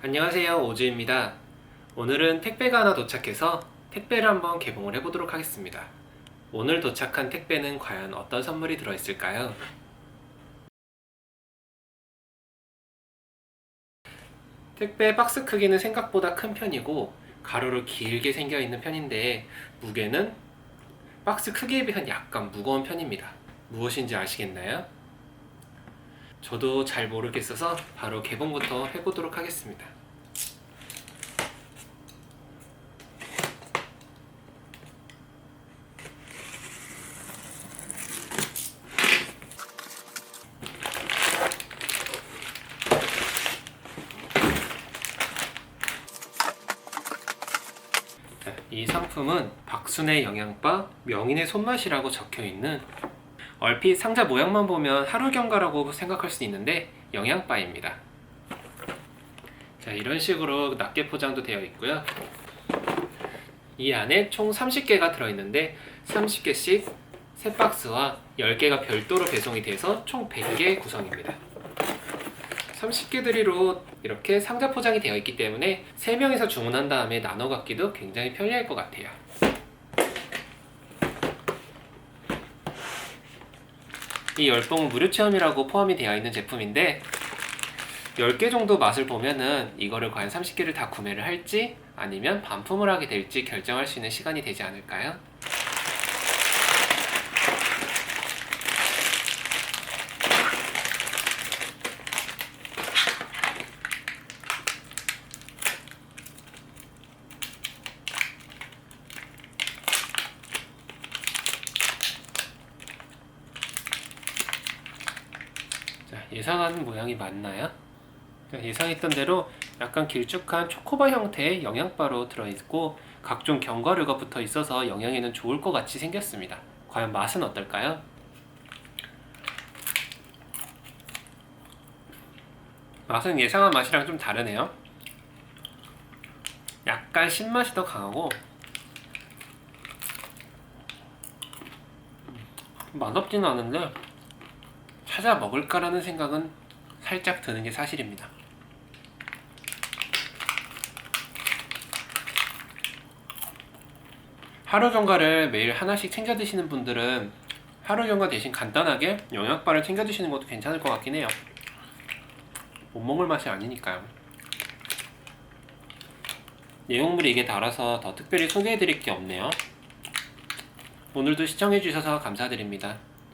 안녕하세요 오주입니다 오늘은 택배가 하나 도착해서 택배를 한번 개봉을 해보도록 하겠습니다 오늘 도착한 택배는 과연 어떤 선물이 들어있을까요? 택배 박스 크기는 생각보다 큰 편이고 가로로 길게 생겨 있는 편인데 무게는 박스 크기에 비해 약간 무거운 편입니다 무엇인지 아시겠나요? 저도 잘 모르겠어서 바로 개봉부터 해보도록 하겠습니다. 자, 이 상품은 박순의 영양바 명인의 손맛이라고 적혀 있는 얼핏 상자 모양만 보면 하루 경과라고 생각할 수 있는데 영양바입니다. 자, 이런 식으로 낱개 포장도 되어 있고요. 이 안에 총 30개가 들어있는데 30개씩 세 박스와 10개가 별도로 배송이 돼서 총 100개 구성입니다. 30개 들이로 이렇게 상자 포장이 되어 있기 때문에 3명이서 주문한 다음에 나눠 갖기도 굉장히 편리할 것 같아요. 이 열봉 무료 체험이라고 포함이 되어 있는 제품인데 10개 정도 맛을 보면은 이거를 과연 30개를 다 구매를 할지 아니면 반품을 하게 될지 결정할 수 있는 시간이 되지 않을까요? 자, 예상하는 모양이 맞나요? 자, 예상했던 대로 약간 길쭉한 초코바 형태의 영양바로 들어있고 각종 견과류가 붙어 있어서 영양에는 좋을 것 같이 생겼습니다. 과연 맛은 어떨까요? 맛은 예상한 맛이랑 좀 다르네요. 약간 신맛이 더 강하고 음, 맛없지는 않은데 찾아 먹을까라는 생각은 살짝 드는 게 사실입니다. 하루 경과를 매일 하나씩 챙겨 드시는 분들은 하루 경과 대신 간단하게 영양바를 챙겨 드시는 것도 괜찮을 것 같긴 해요. 못 먹을 맛이 아니니까요. 내용물이 이게 달아서 더 특별히 소개해 드릴 게 없네요. 오늘도 시청해 주셔서 감사드립니다.